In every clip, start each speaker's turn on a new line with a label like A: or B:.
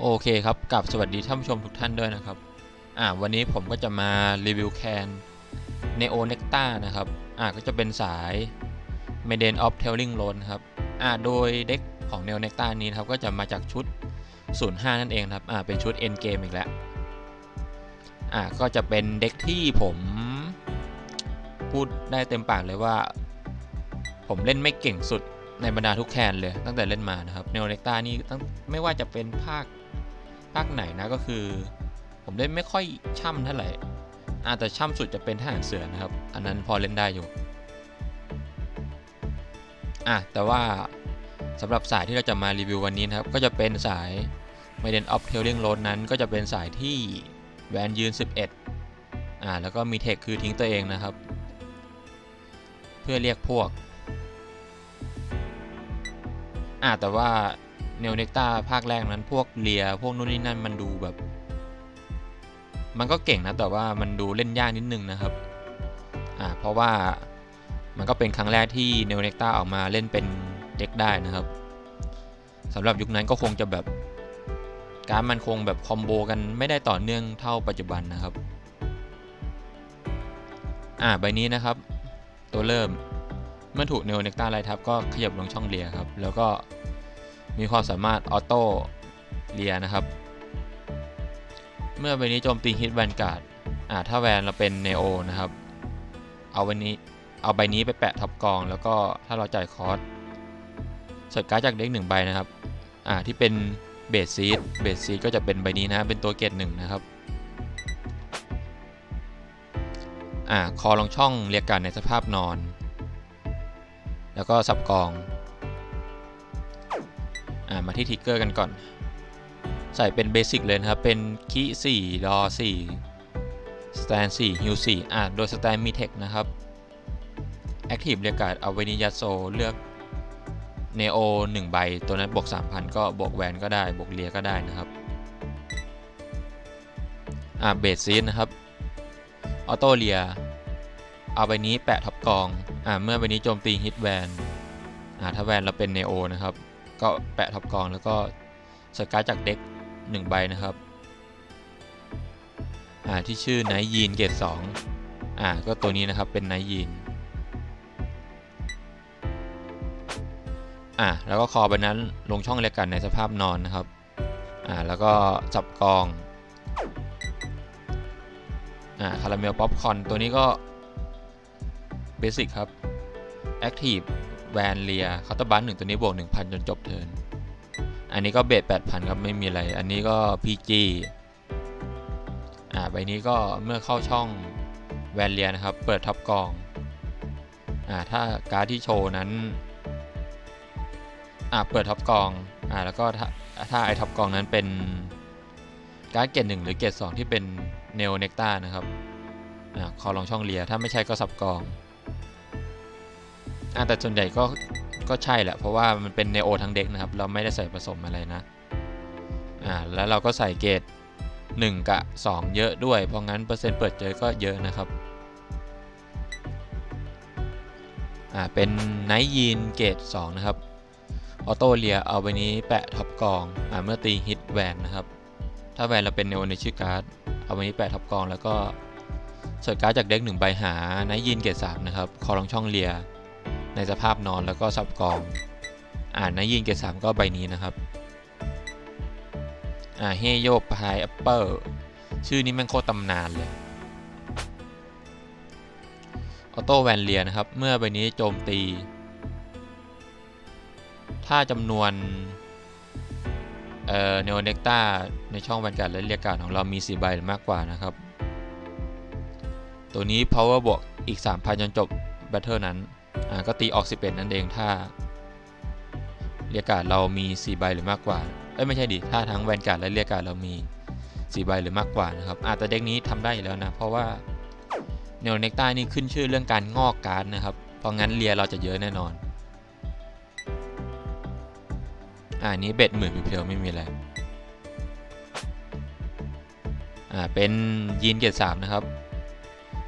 A: โอเคครับกับสวัสดีท่านผู้ชมทุกท่านด้วยนะครับ อ่าวันนี้ผมก็จะมารีวิวแคน Neo Nectar นะครับ อ่าก็จะเป็นสาย Maiden of Telling Road นครับ อ่าโดยเด็กของ Neo Nectar นี้ครับก็จะมาจากชุด 05 นั่นเองครับ อ่าเป็นชุด End Game อีกแล้ว อ่าก็จะเป็นเด็กที่ผมพูดได้เต็มปากเลยว่า ผมเล่นไม่เก่งสุดในบรรดาทุกแคนเลยตั้งแต่เล่นมานะครับ Neo Nectar นี่ตั้งไม่ว่าจะเป็นภาค ภาคไหนนะก็คือ ผมเล่นไม่ค่อยช่ำเท่าไหร่อาจจะช่ำสุดจะเป็นทหารเสือนะครับ อันนั้นพอเล่นได้อยู่อะแต่ว่าสำหรับสายที่เราจะมารีวิววันนี้นะครับ ก็จะเป็นสาย Maiden of Telling Road นั้น ก็จะเป็นสายที่แวนยืน 11อ่าแล้วก็มีเทคคือทิ้งตัวเองนะครับ เพื่อเรียกพวกอ่าแต่ว่า เนลเนกตาภาคแรกนั้นพวกเลียพวกนู่นนี่นั่นมันดูแบบ มันก็เก่งนะแต่ว่ามันดูเล่นยากนิดนึงนะครับอ่าเพราะว่ามันก็เป็นครั้งแรกที่เนลเนกตาออกมาเล่นเป็นเด็กได้นะครับสำหรับยุคนั้นก็คงจะแบบการมันคงแบบคอมโบกันไม่ได้ต่อเนื่องเท่าปัจจุบันนะครับอ่าใบนี้นะครับ ตัวเริ่มเมื่อถูกเนลเนกตาไล่ทับก็ขยับลงช่องเลียครับ แล้วก็ มีความสามารถออโต้เลียนะครับ เมื่อใบนี้โจมตีฮิตแวนการ์ดอ่าถ้าแวนเราเป็นเนโอนะครับ เอาใบนี้เอาใบนี้ไปแปะท็อปกอง แล้วก็ถ้าเราจ่ายคอร์สสิร์ชการ์ดจากเด็กหนึ่งใบนะครับอ่าที่เป็นเบสซีดเบสซีดก็จะเป็นใบนี้นะเป็นตัวเกตหนึ่งนะครับอ่าคอลงช่องเรียกการในสภาพนอน แล้วก็สับกอง อ่ามาที่ทิกเกอร์กันก่อน ใส่เป็นเบสิกเลยนะครับ เป็นคี4รอ4สแตน4ฮิล4อ่าโดยสแตนมีเทคนะครับแอคทีฟเรียกการ์ดเอาไว้นิยาโซเลือกเนโอ1ใบ ตัวนั้นบวก 3,000 ก็บวกแวนก็ได้ บวกเลียก็ได้นะครับ อ่า เบสซีนนะครับ ออโต้เลีย เอาใบนี้แปะท็อปกอง อ่า เมื่อใบนี้โจมตีฮิตแวน อ่า ถ้าแวนเราเป็นเนโอนะครับ ก็แปะท็อปกองแล้วก็สการ์ดจากเด็ก1ใบนะครับอ่าที่ชื่อไนยีนเกรด2อ่าก็ตัวนี้นะครับเป็นไนยีนอ่าแล้วก็คอใบนั้นลงช่องเรียกกันในสภาพนอนนะครับอ่าแล้วก็จับกองอ่าคาราเมลป๊อปคอนตัวนี้ก็เบสิกครับแอคทีฟ แวนเลียคาตาบันหนึ่งตัวนี้บวก 1,000 จนจบเทิร์นอันนี้ก็เบส8,000 ครับ ไม่มีอะไร อันนี้ก็ PG อ่าใบนี้ก็เมื่อเข้าช่องแวนเลียนะครับ เปิดท็อปกองอ่าถ้าการ์ดที่โชว์นั้นอ่าเปิดท็อปกองอ่าแล้วก็ถ้าถ้าไอท็อปกองนั้นเป็นการ์ดเกรดหนึ่งหรือเกรดสองที่เป็นเนโอเนกตานะครับอ่าคอลองช่องเลียถ้าไม่ใช่ก็สับกอง อ่าแต่ส่วนใหญ่ก็ก็ใช่แหละ เพราะว่ามันเป็นเนโอทั้งเด็กนะครับ เราไม่ได้ใส่ผสมอะไรนะอ่าแล้วเราก็ใส่เกรด1 กับ 2 เยอะด้วย เพราะงั้นเปอร์เซ็นต์เปิดเจอก็เยอะนะครับอ่าเป็นไนยีนเกรด2นะครับออโต้เลียเอาไปนี้แปะท็อปกองอ่าเมื่อตีฮิตแวนนะครับ ถ้าแวนเราเป็นเนโอในชื่อการ์ดเอาไปนี้แปะท็อปกองแล้วก็เสิร์ชการ์ดจากเด็กหนึ่งใบหาไนยีนเกรด3นะครับคอลองช่องเลีย ในสภาพนอนแล้วก็สับกอง อ่านนะยิงเกรดสามก็ใบนี้นะครับอ่าเฮโยพายแอปเปิลชื่อนี้แม่งโคตรตำนานเลยออโต้แวนเลียนะครับ เมื่อใบนี้โจมตี ถ้าจำนวนเอ่อเนโอเนกตาในช่องแวนการ์ดและเรียกการของเรามี 4 ใบหรือมากกว่านะครับ ตัวนี้ power บวกอีก 3,000 จนจบแบทเทิลนั้น ก็ตีออก 11 นั่นเองถ้าเรียกการเรามี 4 ใบหรือมากกว่า เอ้ยไม่ใช่ดิ ถ้าทั้งแวนการ์ดและเรียกการเรามี 4 ใบหรือมากกว่านะครับ อาแต่เด็กนี้ทำได้อยู่แล้วนะ เพราะว่าเนโอเนกต้านี่ขึ้นชื่อเรื่องการงอกการ์ดนะครับ เพราะงั้นเรียเราจะเยอะแน่นอน อ่านี้เบ็ดหมื่นเพียวๆไม่มีอะไร อ่าเป็นยีนเกรดสามนะครับ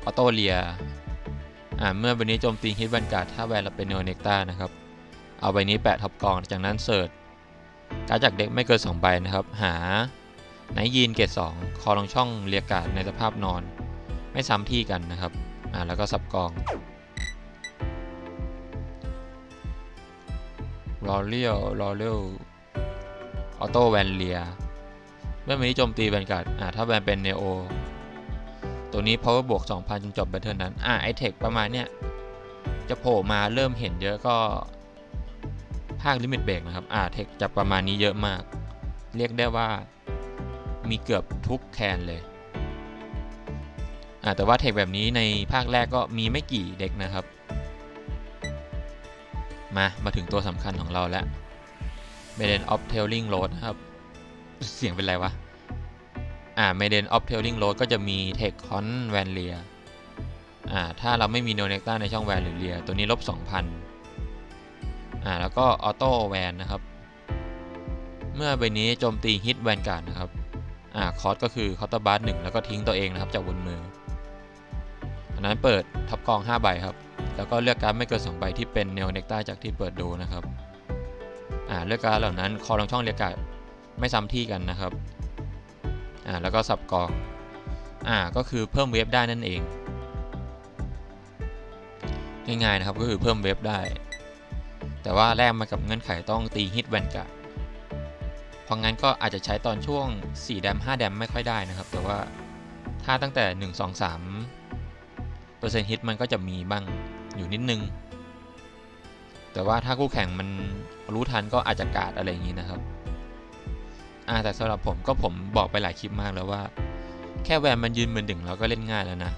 A: ออโต้เลีย อ่าเมื่อใบนี้โจมตีฮิตแวนการ์ดถ้าแวนเราเป็นเนโอเนกตานะครับ เอาใบนี้แปะท็อปกอง จากนั้นเสิร์ชการจากเด็กไม่เกิน2ใบนะครับ หาไนยีนเกรด2คอลงช่องเรียกการ์ดในสภาพนอน ไม่ซ้ำที่กันนะครับอ่าแล้วก็สับกองรอเลียวรอเลียวออโต้แวนเลียเมื่อมีโจมตีแวนการ์ดอ่าถ้าแวนเป็นเนโอ ตัวนี้ power บวก 2,000จนจบแบทเทิลนั้น อ่าไอเทคประมาณเนี้ยจะโผล่มาเริ่มเห็นเยอะก็ภาคลิมิตเบรกนะครับ อ่าเทคจะประมาณนี้เยอะมาก เรียกได้ว่ามีเกือบทุกแคนเลย อ่าแต่ว่าเทคแบบนี้ในภาคแรกก็มีไม่กี่เด็กนะครับ มา มาถึงตัวสำคัญของเราแล้ว m a i d e n of Tailing Road นะครับ เสียงเป็นไรวะ อ่า m a i d e n of Tailing Road ก็จะมีเทคคอนแวนเลียอ่า ถ้าเราไม่มีโนเนกต้าในช่องแวนหรือเลียตัวนี้ลบ 2,000 อ่า แล้วก็ออโต้แวนนะครับ เมื่อใบนี้โจมตีฮิตแวนการ์ดนะครับ อ่า คอสก็คือคอตบาร์หนึ่งแล้วก็ทิ้งตัวเองนะครับจากบนมืออันนั้นเปิดท็อปกอง 5 ใบครับ แล้วก็เลือกการ์ดไม่เกิน2ใบที่เป็นเนโอเนกต้าจากที่เปิดดูนะครับ อ่า เลือกการ์ดเหล่านั้นคอลงช่องเรียกการ์ดไม่ซ้ำที่กันนะครับ อ่าแล้วก็สับกองอ่าก็คือเพิ่มเวฟได้นั่นเอง ง่ายๆนะครับก็คือเพิ่มเวฟได้ แต่ว่าแลกมากับเงื่อนไขต้องตีฮิตแวนการ์ดเพราะงั้นก็อาจจะใช้ตอนช่วง 4 แดม 5 แดมไม่ค่อยได้นะครับ แต่ว่าถ้าตั้งแต่ 1 2 3เปอร์เซ็นต์ฮิตมันก็จะมีบ้างอยู่นิดนึง แต่ว่าถ้าคู่แข่งมันรู้ทันก็อาจจะกาดอะไรอย่างนี้นะครับ อ่าแต่สำหรับผมก็ผมบอกไปหลายคลิปมากแล้วว่า แค่แวนมันยืนมือดึงเราก็เล่นง่ายแล้วนะ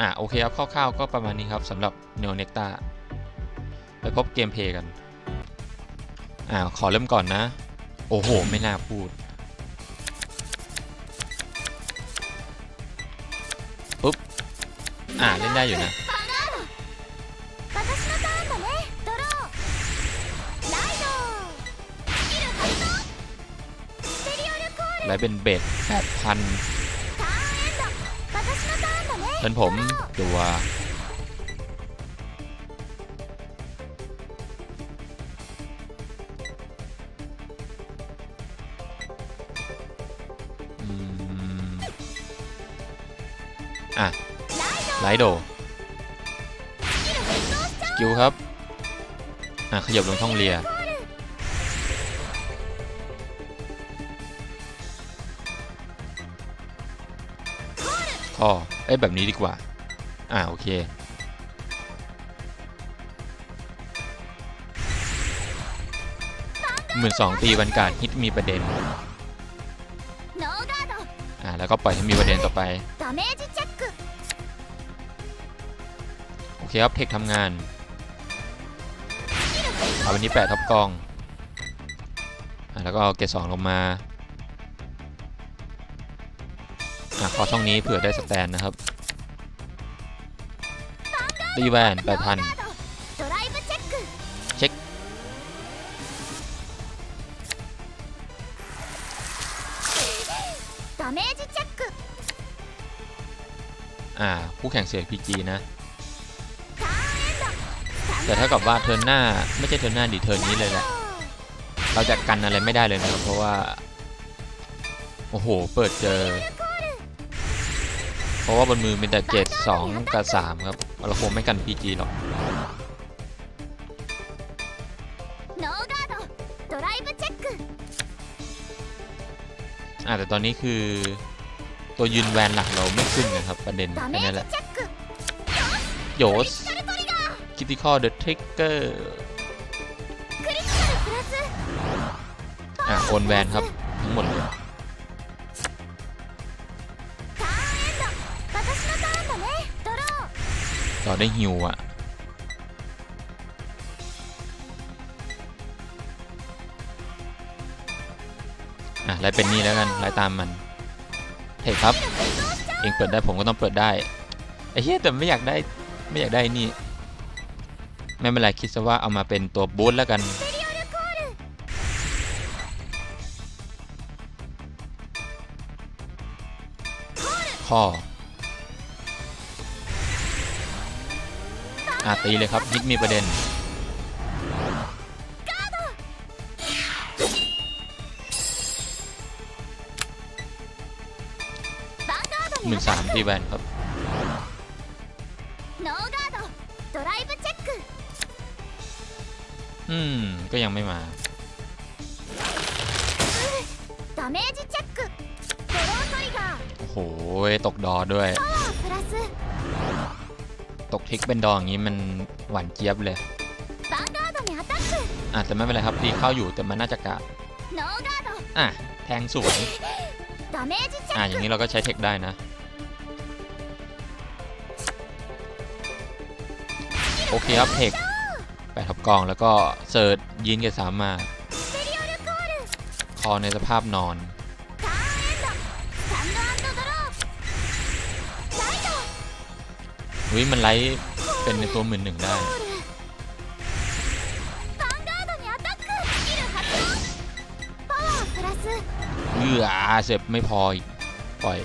A: อะโอเคครับคร่าวๆก็ประมาณนี้ครับสำหรับ Neo n e c t a ไปพบเกมเพย์กัน อ่าขอเริ่มก่อนนะ โอ้โห ไม่น่าพูดปุ๊บ อ่าเล่นได้อยู่นะ และเป็นเบ็
B: ดแปดพัน
A: เป็นผมตัวอะไลโดกิวครับ อะ ขยับลงท่องเรือ อ๋อเอ้ยแบบนี้ดีกว่า อ่าโอเคหมื่นสองตีวันการฮิตมีประเด็น อ่าแล้วก็ปล่อยให้มีประเด็นต่อไป โอเคครับเทคทำงานเอาวันนี้แปะทับกอง อ่าแล้วก็เอาเกสองลงมา ขอช่องนี้เผื่อได้สแตนนะครับตีแวนแปดพัน
B: เช็ค
A: อ่าผู้แข่งเสีย PG นะ แต่ถ้ากับว่าเทิร์นหน้าไม่ใช่เทิร์นหน้าดีเทิร์นนี้เลยแหละ เราจะกันอะไรไม่ได้เลยนะครับ เพราะว่า โอ้โห เปิดเจอ เพราะว่าบนมือมีแต่ 7 2 กับ 3 ครับเราคงไม่กันพีจีหรอกอะแต่ตอนนี้คือตัวยืนแวนหลักเราไม่ขึ้นนะครับประเด็นแค่นั้นแหละโยสคิติคอเด
B: อะทริกเกอร์
A: อะโอนแวนครับทั้งหมดเลย
B: เรา
A: ได้ฮิวอะอะไลเป็นนี่แล้วกันไล่ตามมันเทคครับ เองเปิดได้ผมก็ต้องเปิดได้ไอ้เหี้ยแต่ไม่อยากได้ไม่อยากได้นี่ไม่เป็นไรคิดซะว่าเอามาเป็นตัวบูทแล้วกันข้อ อาตีเลยครับฮิตมีประเด็นมื่นสามที่แบนครับ อืม ก็ยังไม่มาโอ้โห ตกดอด้วย
B: พ
A: ลิกเป็นดองอย่างนี้มันหวานเจี๊ยบเลยอะแต่ไม่เป็นไรครับดีเข้าอยู่แต่มันน่าจะกะอะแทงสว
B: น
A: อะอย่างนี้เราก็ใช้เทคได้นะ โอเคครับเทคไปทับกองแล้วก็เสิร์ชยืนเกสามมา คอในสภาพนอน
B: อุ้
A: ยมันไลท์เป็นในตัวหมื่นหนึ่งได้เอืออาเจ็บไม่พออีกปล่อย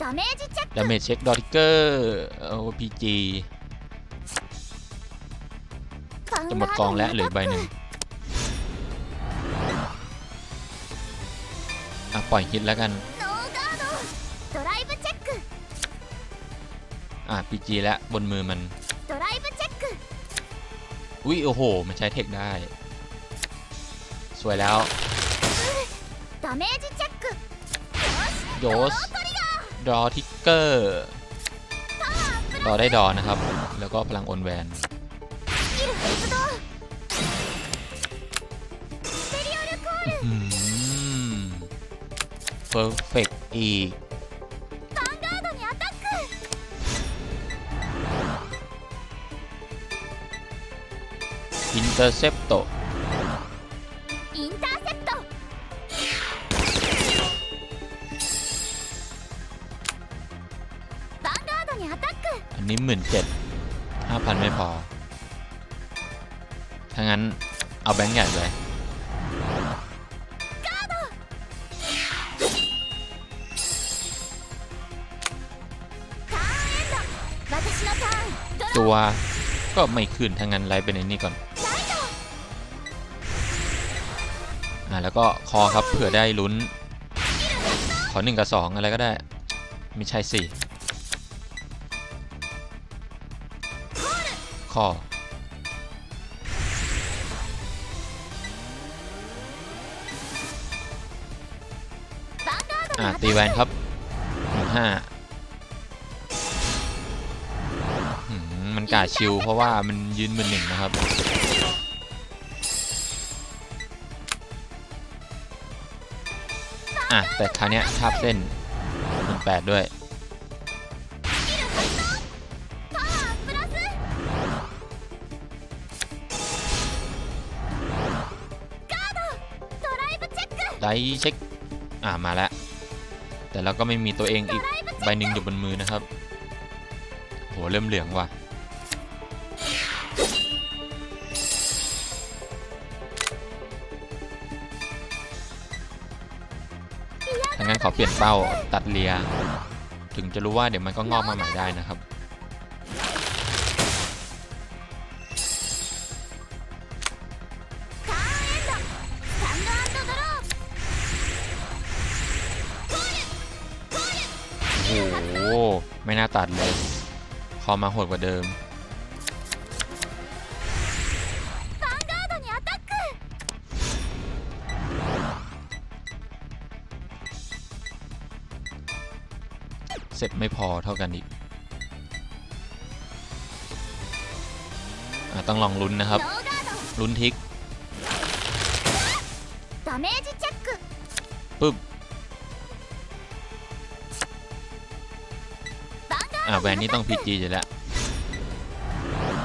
A: ดาเมจเช็คดอทิเกอร์โอพีจีจะหมดกองแล้วเหลือใบหนึ่งอะปล่อยฮิตแล้วกัน RPG แล้วบนมือมัน อุ้ยโอ้โห มันใช้เทคได้ สวยแล้วโยสดอทิกเกอร์ดอได้ดอนะครับ แล้วก็พลังออนแวนเพอร์เฟกอีก
B: เตอร์เซปโต
A: อินเตอร์เซปโต
B: บังการ์นี่อัตแทก
A: อันนี้หมื่นเจ็ดห้าพันไม่พอ ถ้างั้นเอาแบงค์ใหญ่
B: ไป
A: ตัวก็ไม่ขึ้นทั้งนั้นไล่ไปในนี้ก่อน อ่าแล้วก็คอครับเผื่อได้ลุ้น ขอ 1 กับ 2 อะไรก็ได้ มีชัย4คออ่าตีแวนครับห้ามันกาชิวเพราะว่ามันยืนมือหนึ่งนะครับ อะแต่คราวนี้ทาบเส้นหนึ่งแปดด้วยไดเช็ค อ่ามาแล้ว แต่เราก็ไม่มีตัวเองอีกใบหนึ่งอยู่บนมือนะครับ โห เริ่มเหลืองว่ะ เปลี่ยนเป้าตัดเลีย ถึงจะรู้ว่าเดี๋ยวมันก็งอกมาใหม่ได้นะครับโอ้โหไม่น่าตัดเลย คอมาโหดกว่าเดิม เสร็จไม่พอเท่ากันอีกอต้องลองลุ้นนะครับ ลุ้นทิกปึ๊บอ่าแวนนี่ต้องพีจีอยู่แล้ว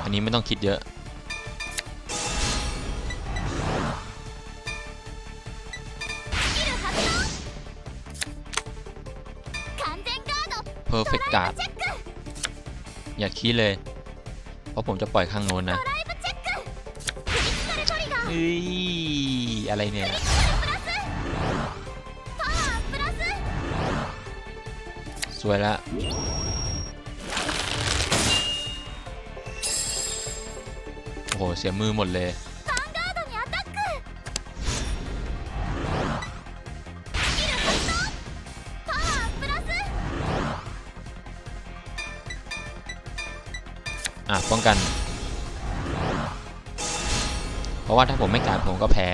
A: อันนี้ไม่ต้องคิดเยอะ เพอร์เฟกต์การ์ดอย่าคิดเลย เพราะผมจะปล่อยข้างโน้นนะเฮ้ยอะไรเนี่ยสวยละโอ้โห เสียมือหมดเลย่ะป้องกัน เพราะว่าถ้าผมไม่กาดผมก็แพ้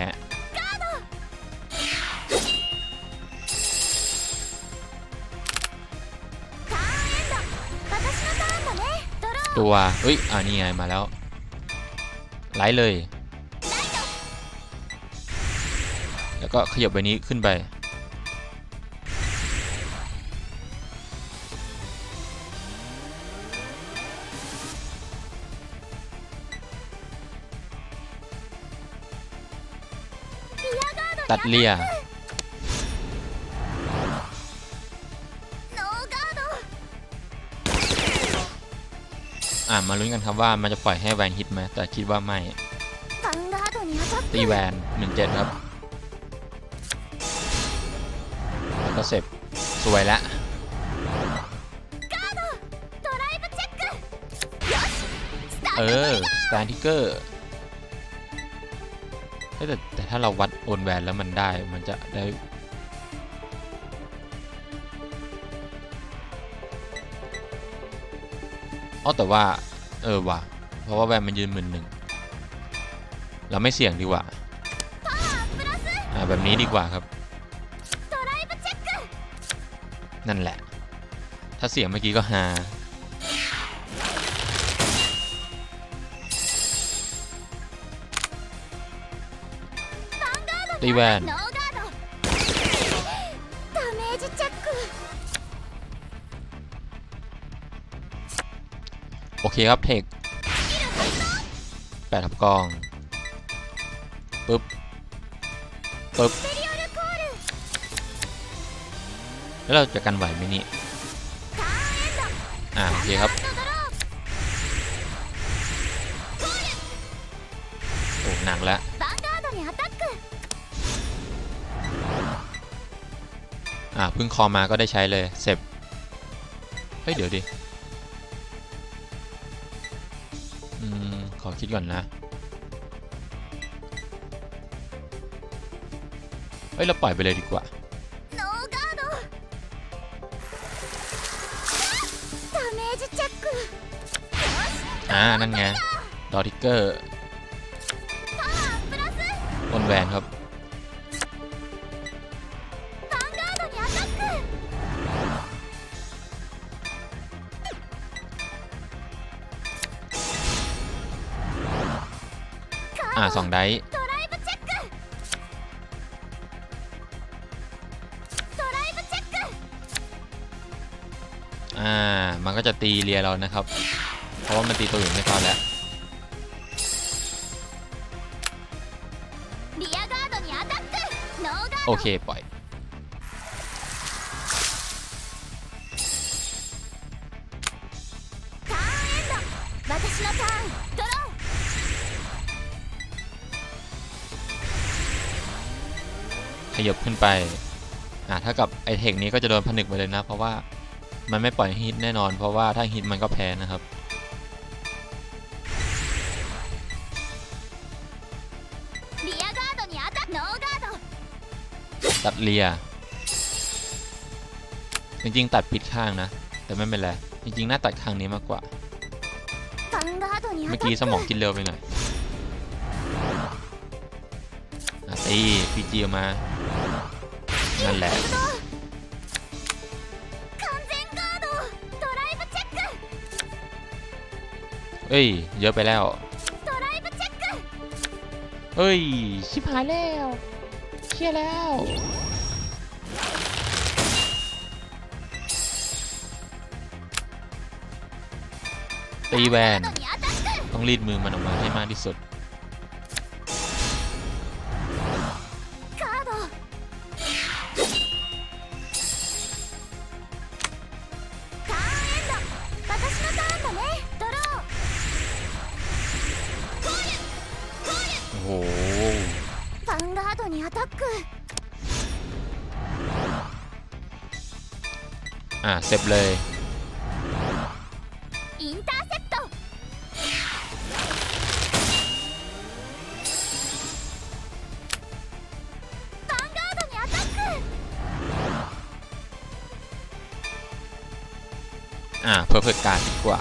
A: ตัวเฮ้ย อ่านี่ไง มาแล้ว ไล่เลย แล้วก็ขยับใบนี้ขึ้นไป ตัดเลียอ่ามาลุ้นกันครับว่ามันจะปล่อยให้แวนฮิตไหมแต่คิดว่าไม่ตีแวนหนึ่งเจ็ดครับ แล้วก็เสร็จสวยละเออสแตนทิกเกอร์ แต่แต่ถ้าเราวัดโอนแวนแล้วมันได้มันจะได้อ๋อแต่ว่า เออว่ะ เพราะว่าแวนมันยืนหมื่นหนึ่ง เราไม่เสี่ยงดีกว่า อ่า แบบนี้ดีกว่าครับ นั่นแหละ ถ้าเสี่ยงเมื่อกี้ก็ฮา ตีแวนโอเคครับเทคแปดทับกองปึ๊บปึ๊บแล้วเราจะกันไหวไหมนี่อ่าโอเคครับ อ่าพึ่งคอมาก็ได้ใช้เลยเสร็จเฮ้ย เดี๋ยวดิ อืม ขอคิดก่อนนะ เฮ้ย เราปล่อยไปเลยดีกว่า อ่า นั่นไง ดอทิกเกอร์บนแหวนครับ สองได้อ่า มันก็จะตีเรียเรานะครับ เพราะว่ามันตีตัวอื่นไม่เข้าแล้วโอเค ปล่อย ยบขึ้นไปอ่าถ้ากับไอเทคนี้ก็จะโดนผนึกไปเลยนะ เพราะว่ามันไม่ปล่อยฮิตแน่นอน เพราะว่าถ้าฮิตมันก็แพ้นะครับตัดเลีย จริงๆ ตัดผิดข้างนะ แต่ไม่เป็นไร จริงๆ น่าตัดข้างนี้มากกว่า เมื่อกี้สมองกินเร็วไปหน่อยตีพีจีออกมา นั่นแหละเอ้ย เยอะไปแล้ว เฮ้ย ชิบหายแล้วเคชี่ยแล้ว ตีแวนต้องรีดมือมันออกมาให้มากที่สุด เต็มเลยอ่าเพอร์เฟกต์การดีกว่า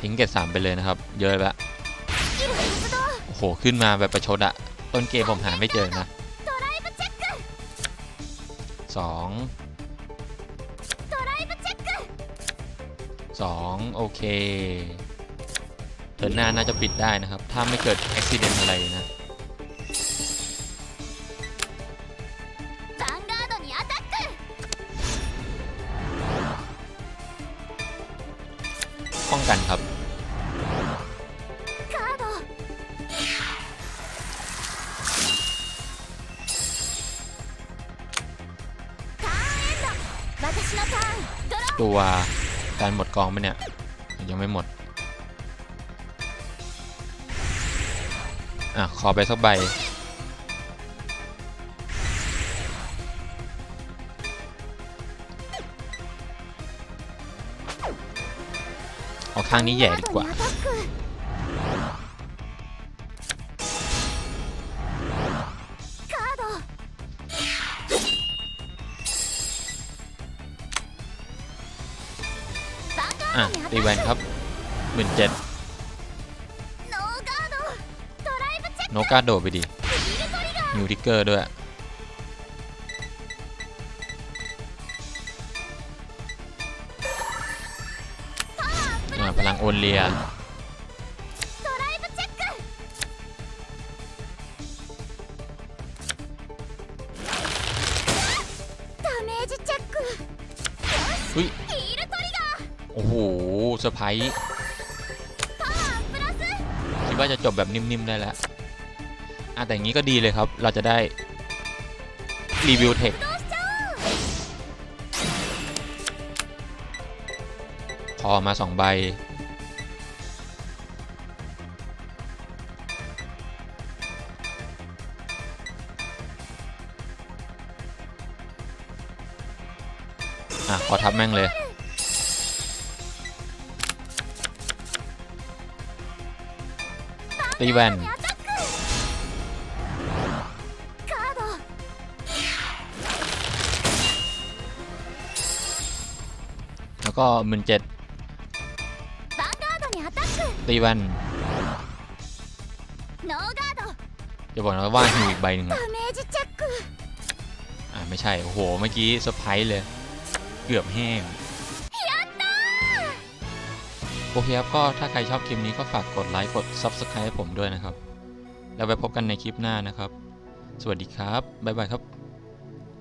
A: ทิ้งเกตสามไปเลยนะครับ เยอะแล้วโอ้โห ขึ้นมาแบบประชดอะต้นเกมผมหาไม่เจอนะสอง 2โอเคเทิร์นหน้าน่าจะปิดได้นะครับ ถ้าไม่เกิดอุบิเหตุอะไรนะ ป้องกันครับ ตัว การหมดกองไปเนี่ย ยังไม่หมด อะ ขอไปสักใบเอาข้างนี้แหย่ดีกว่า แวนครับหมื่นเจ็ดโนกาโดไปดินิวทิกเกอร์ด้วยพลังโอนเลีย พรส์คิดว่าจะจบแบบนิ่มๆได้แล้วอะแต่ย่างี้ก็ดีเลยครับ เราจะได้ รีวิวเทคพอมา 2 ใบ อะ ขอทับแม่งเลย ตีแวนแล้วก็หมื่นเจ็ดตีวันจะบอกนะว่าหิวอีกใบหนึ่งอ่าไม่ใช่ โอ้โห เมื่อกี้เซอร์ไพรส์เลย เกือบแห้ง โอเคครับก็ถ้าใครชอบคลิปนี้ก็ฝากกดไลค์กด Subscribe ให้ผมด้วยนะครับ แล้วไปพบกันในคลิปหน้านะครับ สวัสดีครับ บ๊ายบายครับ